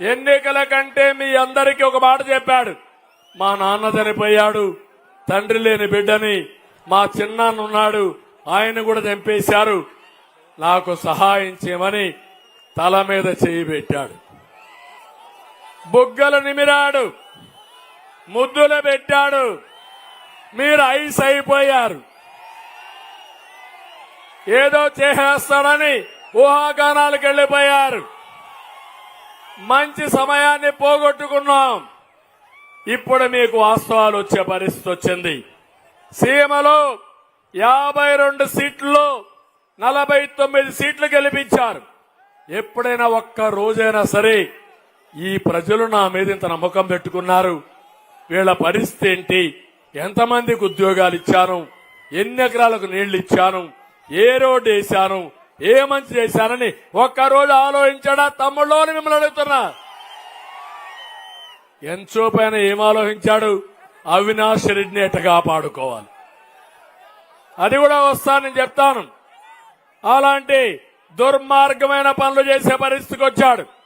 ఎన్నికల కంటే మీ అందరికీ ఒక మాట చెప్పాడు. మా నాన్న చనిపోయాడు. తండ్రి లేని బిడ్డని మా చిన్నాన్న ఉన్నాడు ఆయన కూడా చంపేశారు. నాకు సహాయం చేయమని తల మీద చేయి పెట్టాడు. బుగ్గలు నిమిరాడు. ముద్దులు పెట్టాడు. మీరు ఐస్ అయిపోయారు. ఏదో చేసేస్తాడని ఊహాగానాలకు వెళ్ళిపోయారు. మంచి సమయాన్ని పోగొట్టుకున్నాం. ఇప్పుడు మీకు వాస్తవాలు వచ్చే పరిస్థితి వచ్చింది. సీమలో యాభై రెండు సీట్లు నలభై తొమ్మిది సీట్లు గెలిపించారు. ఎప్పుడైనా ఒక్క రోజైనా సరే ఈ ప్రజలు నా మీద ఇంత నమ్మకం పెట్టుకున్నారు. వీళ్ళ పరిస్థితి ఏంటి? ఎంతమందికి ఉద్యోగాలు ఇచ్చాను? ఎన్ని ఎకరాలకు నీళ్ళు ఇచ్చాను? ఏ రోడ్డు వేశాను? ఏ మంచి చేశానని ఒక్కరోజు ఆలోచించాడా? తమ్ముళ్ళు అని మిమ్మల్ని అడుగుతున్నా. ఎంతో పైన ఏం ఆలోచించాడు? అవినాష్ రెడ్డిని ఎట కాపాడుకోవాలి? అది కూడా వస్తానని చెప్తాను. అలాంటి దుర్మార్గమైన పనులు చేసే పరిస్థితికి వచ్చాడు.